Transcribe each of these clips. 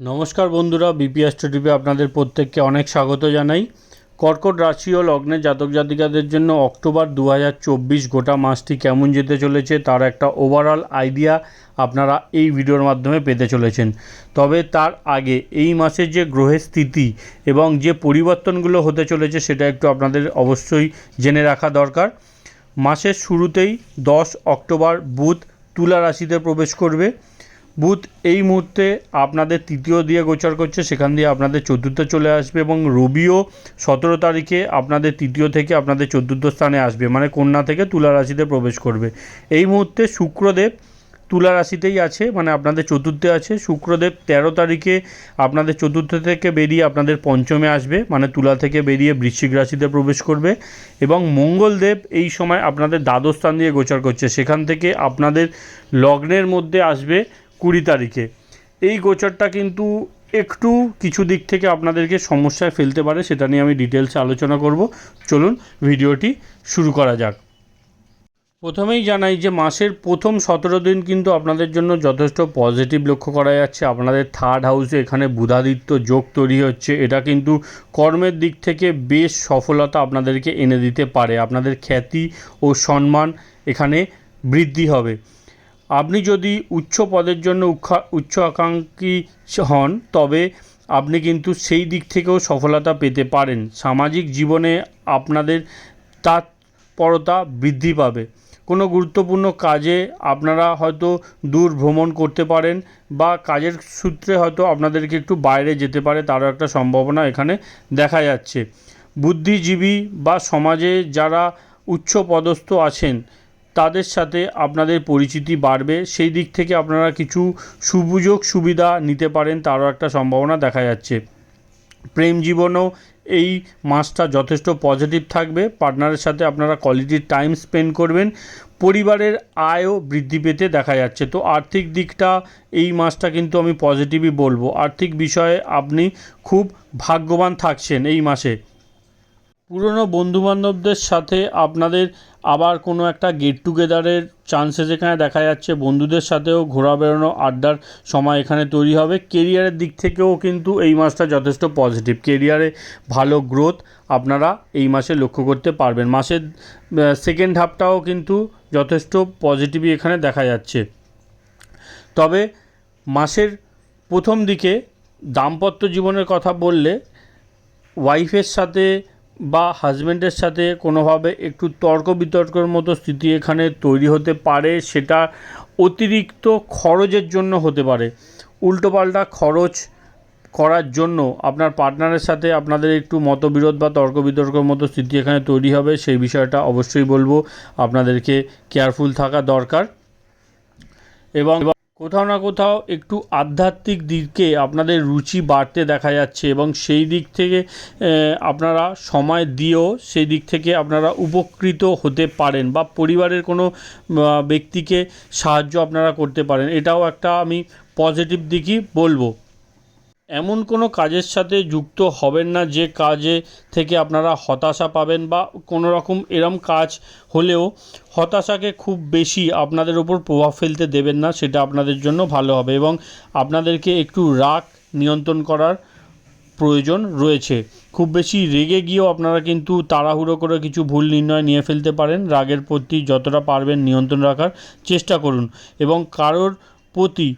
নমস্কার বন্ধুরা BPS TV আপনাদের প্রত্যেককে অনেক স্বাগত জানাই। কর্কট রাশি ও লগ্নের জাতক জাতিকাদের জন্য অক্টোবর দু হাজার চব্বিশ গোটা মাসটি কেমন যেতে চলেছে তার একটা ওভারঅল আইডিয়া আপনারা এই ভিডিওর মাধ্যমে পেতে চলেছেন। তবে তার আগে এই মাসের যে গ্রহের স্থিতি এবং যে পরিবর্তনগুলো হতে চলেছে সেটা একটু আপনাদের অবশ্যই জেনে রাখা দরকার। মাসের শুরুতেই দশ অক্টোবর বুধ তুলা রাশিতে প্রবেশ করবে। বুধ এই মুহূর্তে আপনাদের তৃতীয় দিয়ে গোচর করছে, সেখান দিয়ে আপনাদের চতুর্থ চলে আসবে এবং রবিও সতেরো তারিখে আপনাদের তৃতীয় থেকে আপনাদের চতুর্থ স্থানে আসবে মানে কন্যা থেকে তুলা রাশিতে প্রবেশ করবে। এই মুহূর্তে শুক্রদেব তুলা রাশিতেই আছে মানে আপনাদের চতুর্থে আছে। শুক্রদেব তেরো তারিখে আপনাদের চতুর্থ থেকে বেরিয়ে আপনাদের পঞ্চমে আসবে মানে তুলা থেকে বেরিয়ে বৃশ্চিক রাশিতে প্রবেশ করবে এবং মঙ্গলদেব এই সময় আপনাদের দ্বাদশ স্থান দিয়ে গোচর করছে, সেখান থেকে আপনাদের লগ্নের মধ্যে আসবে কুড়ি তারিখে। এই গোচরটা কিন্তু একটু কিছু দিক থেকে আপনাদেরকে সমস্যায় ফেলতে পারে, সেটা নিয়ে আমি ডিটেলসে আলোচনা করব। চলুন ভিডিওটি শুরু করা যাক। প্রথমেই জানাই যে মাসের প্রথম সতেরো দিন কিন্তু আপনাদের জন্য যথেষ্ট পজিটিভ লক্ষ্য করা যাচ্ছে। আপনাদের থার্ড হাউসে এখানে বুধাদিত্য যোগ তৈরি হচ্ছে। এটা কিন্তু কর্মের দিক থেকে বেশ সফলতা আপনাদেরকে এনে দিতে পারে। আপনাদের খ্যাতি ও সম্মান এখানে বৃদ্ধি হবে। আপনি যদি উচ্চ পদের জন্য উচ্চা- আকাঙ্ক্ষী হন, তবে আপনি কিন্তু সেই দিক থেকেও সফলতা পেতে পারেন। সামাজিক জীবনে আপনাদের তৎপরতা বৃদ্ধি পাবে। কোনো গুরুত্বপূর্ণ কাজে আপনারা হয়তো দূর ভ্রমণ করতে পারেন বা কাজের সূত্রে হয়তো আপনাদেরকে একটু বাইরে যেতে পারে, তারও একটা সম্ভাবনা এখানে দেখা যাচ্ছে। বুদ্ধিজীবী বা সমাজে যারা উচ্চ পদস্থ আছেন তাদের সাথে আপনাদের পরিচিতি বাড়বে। সেই দিক থেকে আপনারা কিছু সুযোগ সুবিধা নিতে পারেন, তারও একটা সম্ভাবনা দেখা যাচ্ছে। প্রেম জীবনেও এই মাসটা যথেষ্ট পজিটিভ থাকবে। পার্টনারের সাথে আপনারা কোয়ালিটি টাইম স্পেন্ড করবেন। পরিবারের আয়ও বৃদ্ধি পেতে দেখা যাচ্ছে। তো আর্থিক দিকটা এই মাসটা কিন্তু আমি পজিটিভই বলব। আর্থিক বিষয়ে আপনি খুব ভাগ্যবান থাকছেন এই মাসে। পুরনো বন্ধুবান্ধবদের সাথে আপনাদের আবার কোনো একটা গেট টুগেদারের চান্সেস এখানে দেখা যাচ্ছে। বন্ধুদের সাথেও ঘোরা বেড়ানো, আড্ডার সময় এখানে তৈরি হবে। কেরিয়ারের দিক থেকেও কিন্তু এই মাসটা যথেষ্ট পজিটিভ কেরিয়ারে ভালো গ্রোথ আপনারা এই মাসে লক্ষ্য করতে পারবেন। মাসের সেকেন্ড হাফটাও কিন্তু যথেষ্ট পজিটিভই এখানে দেখা যাচ্ছে। তবে মাসের প্রথম দিকে দাম্পত্য জীবনের কথা বললে ওয়াইফের সাথে বা হাজব্যান্ডের সাথে কোনোভাবে একটু তর্ক বিতর্কের মতো স্থিতি এখানে তৈরি হতে পারে, সেটা অতিরিক্ত খরচের জন্য হতে পারে। উল্টোপাল্টা খরচ করার জন্য আপনার পার্টনারের সাথে আপনাদের একটু মতবিরোধ বা তর্ক বিতর্কের মতো স্থিতি এখানে তৈরি হবে, সেই বিষয়টা অবশ্যই বলব। আপনাদেরকে কেয়ারফুল থাকা দরকার। এবং কোথাও না কোথাও একটু আধ্যাত্মিক দিকে আপনাদের রুচি বাড়তে দেখা যাচ্ছে এবং সেই দিক থেকে আপনারা সময় দিয়েও সেই দিক থেকে আপনারা উপকৃত হতে পারেন বা পরিবারের কোনো ব্যক্তিকে সাহায্য আপনারা করতে পারেন। এটাও একটা আমি পজিটিভ দিকই বলব। এমন কোনো কাজের সাথে যুক্ত হবেন না যে কাজে থেকে আপনারা হতাশা পাবেন বা কোনো রকম এরম কাজ হলেও হতাশাকে খুব বেশি আপনাদের ওপর প্রভাব ফেলতে দেবেন না, সেটা আপনাদের জন্য ভালো হবে এবং আপনাদেরকে একটু রাগ নিয়ন্ত্রণ করার প্রয়োজন রয়েছে। খুব বেশি রেগে গিয়েও আপনারা কিন্তু তাড়াহুড়ো করে কিছু ভুল নির্ণয় নিয়ে ফেলতে পারেন। রাগের প্রতি যতটা পারবেন নিয়ন্ত্রণ রাখার চেষ্টা করুন এবং কারোর প্রতি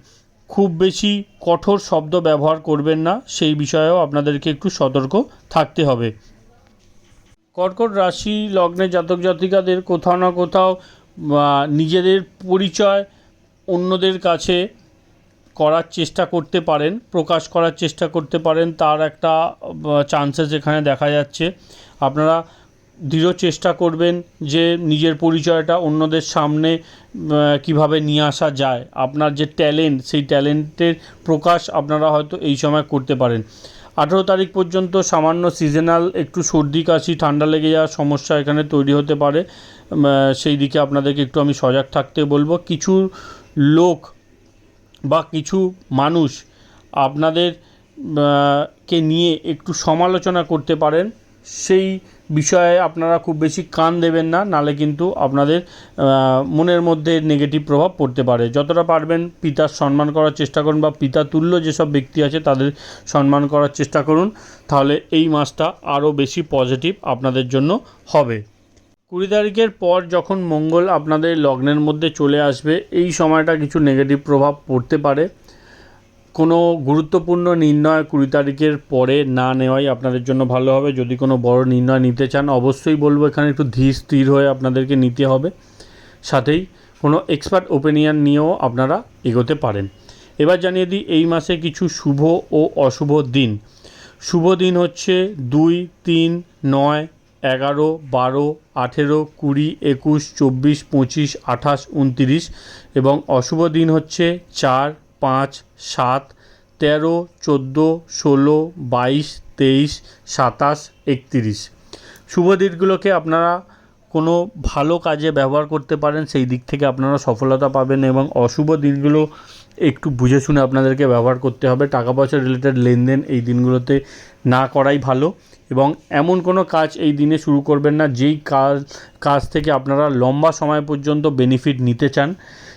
খুব বেশি কঠোর শব্দ ব্যবহার করবেন না, সেই বিষয়েও আপনাদেরকে একটু সতর্ক থাকতে হবে। কর্কট রাশি, লগ্নে জাতক জাতিকাদের কোথাও না কোথাও নিজেদের পরিচয় অন্যদের কাছে করার চেষ্টা করতে পারেন, প্রকাশ করার চেষ্টা করতে পারেন, তার একটা চান্সেস এখানে দেখা যাচ্ছে। আপনারা দৃঢ় চেষ্টা করবেন যে নিজের পরিচয়টা অন্যদের সামনে কীভাবে নিয়ে আসা যায়। আপনার যে ট্যালেন্ট, সেই ট্যালেন্টের প্রকাশ আপনারা হয়তো এই সময় করতে পারেন। আঠেরো তারিখ পর্যন্ত সামান্য সিজনাল একটু সর্দি, কাশি, ঠান্ডা লেগে যাওয়ার সমস্যা এখানে তৈরি হতে পারে। সেই দিকে আপনাদেরকে একটু আমি সজাগ থাকতে বলব। কিছু লোক বা কিছু মানুষ আপনাদের কে নিয়ে একটু সমালোচনা করতে পারেন, সেই বিষয়ে আপনারা খুব বেশি কান দেবেন না, নালে কিন্তু আপনাদের মনের মধ্যে নেগেটিভ প্রভাব পড়তে পারে। যতটা পারবেন পিতার সম্মান করার চেষ্টা করুন বা পিতা তুল্য যেসব ব্যক্তি আছে তাদের সম্মান করার চেষ্টা করুন, তাহলে এই মাসটা আরও বেশি পজিটিভ আপনাদের জন্য হবে। কুড়ি তারিখের পর যখন মঙ্গল আপনাদের লগ্নের মধ্যে চলে আসবে, এই সময়টা কিছু নেগেটিভ প্রভাব পড়তে পারে। কোনো গুরুত্বপূর্ণ নির্ণয় কুড়ি তারিখের পরে না নেওয়াই আপনাদের জন্য ভালো হবে। যদি কোনো বড় নির্ণয় নিতে চান, অবশ্যই বলব, এখানে একটু ধীর স্থির হয়ে আপনাদেরকে নিতে হবে। সাথেই কোনো এক্সপার্ট ওপিনিয়ন নিয়েও আপনারা এগোতে পারেন। এবার জানিয়ে দিই, এই মাসে কিছু শুভ ও অশুভ দিন। শুভ দিন হচ্ছে দুই, তিন, নয়, এগারো, বারো, আঠেরো, কুড়ি, একুশ, চব্বিশ, পঁচিশ, আঠাশ, উনতিরিশ এবং অশুভ দিন হচ্ছে চার পাঁচ, সাত, তেরো, চোদ্দ, ষোলো, বাইশ, তেইশ, সাতাশ, একত্রিশ। শুভ দিনগুলোকে আপনারা কোনো ভালো কাজে ব্যবহার করতে পারেন, সেই দিক থেকে আপনারা সফলতা পাবেন এবং অশুভ দিনগুলো একটু বুঝে শুনে আপনাদেরকে ব্যবহার করতে হবে। টাকা পয়সা রিলেটেড লেনদেন এই দিনগুলোতে না করাই ভালো এবং এমন কোনো কাজ এই দিনে শুরু করবেন না, যেই কাজ কাজ থেকে আপনারা লম্বা সময় পর্যন্ত বেনিফিট নিতে চান।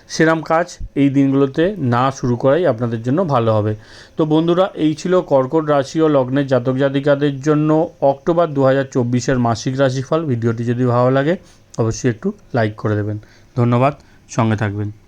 সেরম কাজ এই দিনগুলোতে না শুরু করাই আপনাদের জন্য ভালো হবে। তো বন্ধুরা, এই ছিল কর্কট রাশি ও লগ্নের জাতক জাতিকাদের জন্য অক্টোবর দু হাজার চব্বিশের মাসিক রাশিফল। ভিডিওটি যদি ভালো লাগে, অবশ্যই একটু লাইক করে দেবেন। ধন্যবাদ, সঙ্গে থাকবেন।